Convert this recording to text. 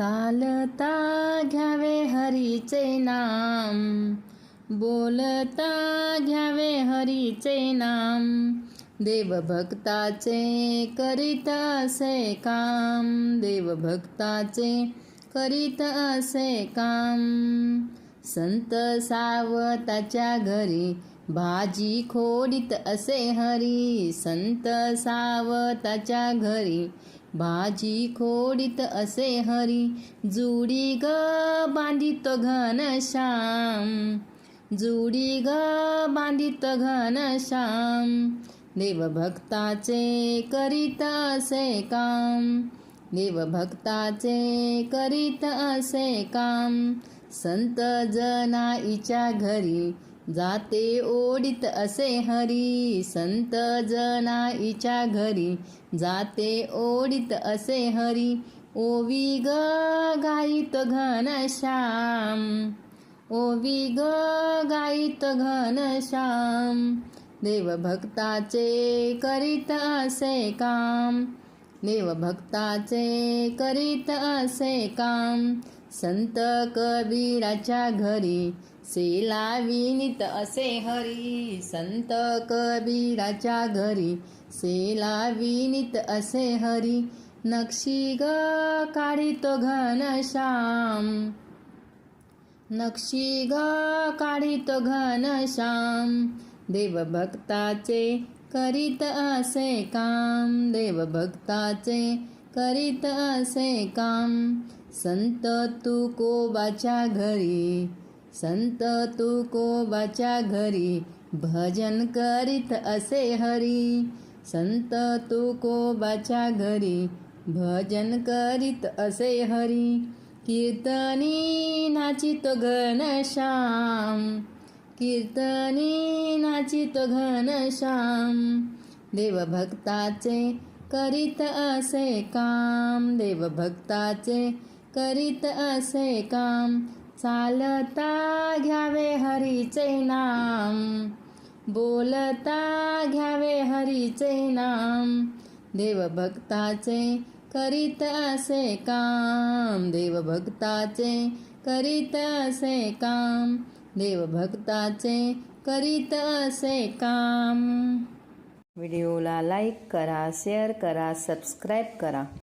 चालता घ्यावे हरीचे नाम. बोलता घ्यावे हरीचे नाम. देवभक्ताचे करीत असे काम. देवभक्ताचे करीत असे काम. संत सावताच्या घरी भाजी खोडीत असे हरी. संत सावताच्या घरी भाजी खोडीत असे हरी जुडी ग बांधित घनश्याम जुडी ग बांधित घनश्याम देवभक्ताचे करीत असे काम. देवभक्ताचे करीत असे काम. संत जनाईच्या घरी जाते ओढीत असे हरी संत जनाईच्या घरी. जाते ओढीत असे हरी ओवी ग गायित घनश्याम ओवी ग गायित घनश्याम देवभक्ताचे करीत असे काम. देवभक्ताचे करीत असे काम. संत कबीराच्या घरी सेला विनीत असे हरी. संत कबीराच्या घरी सेला विनीत असे हरी. नक्षी ग काढितो घनश्याम नक्षी ग काढितो घनश्याम देवभक्ताचे करीत असे काम. देवभक्ताचे करीत असे काम. संत तुकोबाच्या घरी संत तुकोबाच्या घरी भजन करीत असे हरी. संत तुकोबाच्या घरी भजन करीत असे हरी. कीर्तनी नाचित घनश्याम कीर्तनी नाचित घनश्याम देवभक्ताचे करीत असे काम देवभक्ताचे करीत असे काम चालता घ्यावे हरीचे नाम. बोलता घ्यावे हरीचे नाम. देवभक्ताचे करीत असे काम. देवभक्ताचे करीत असे काम. देवभक्ताचे करीत असे काम. व्हिडिओला लाईक करा शेअर करा सबस्क्राईब करा.